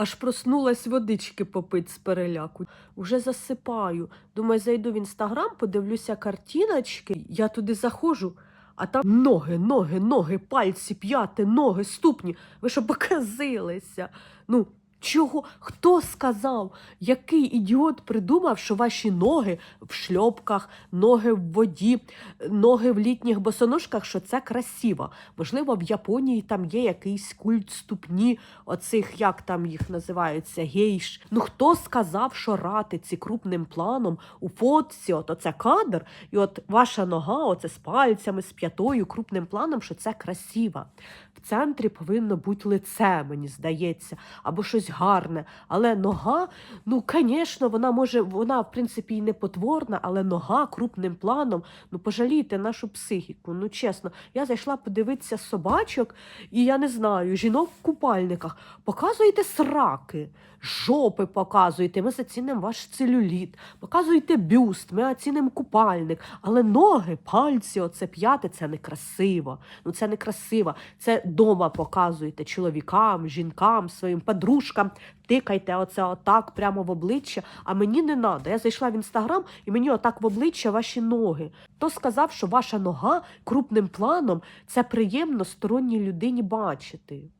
Аж проснулась водички попить з переляку. Уже засипаю. Думаю, зайду в інстаграм, подивлюся картиночки. Я туди заходжу, а там ноги, ноги, ноги, пальці, п'яти, ноги, ступні. Ви що показилися? Ну, чого? Хто сказав? Який ідіот придумав, що ваші ноги в шльопках, ноги в воді, ноги в літніх босоножках, що це красиво? Можливо, в Японії там є якийсь культ ступні, оцих, як там їх називаються, гейш. Ну хто сказав, що ратиці крупним планом у фотці, от оце кадр, і от ваша нога, оце з пальцями, з п'ятою, крупним планом, що це красиво. В центрі повинно бути лице, мені здається, або щось гарне. Але нога, ну, звісно, вона може, вона, в принципі, і не потворна, але нога крупним планом, ну пожалійте нашу психіку. Ну, чесно, я зайшла подивитися собачок, і я не знаю, жінок в купальниках. Показуєте сраки, жопи показуєте, ми зацінимо ваш целюліт, показуєте бюст, ми оцінимо купальник. Але ноги, пальці, оце п'яте, це некрасиво. Ну це некрасиво. Це дома показуєте чоловікам, жінкам, своїм подружкам. Тикайте оце отак прямо в обличчя, а мені не треба. Я зайшла в інстаграм і мені отак в обличчя ваші ноги. Хто сказав, що ваша нога крупним планом це приємно сторонній людині бачити?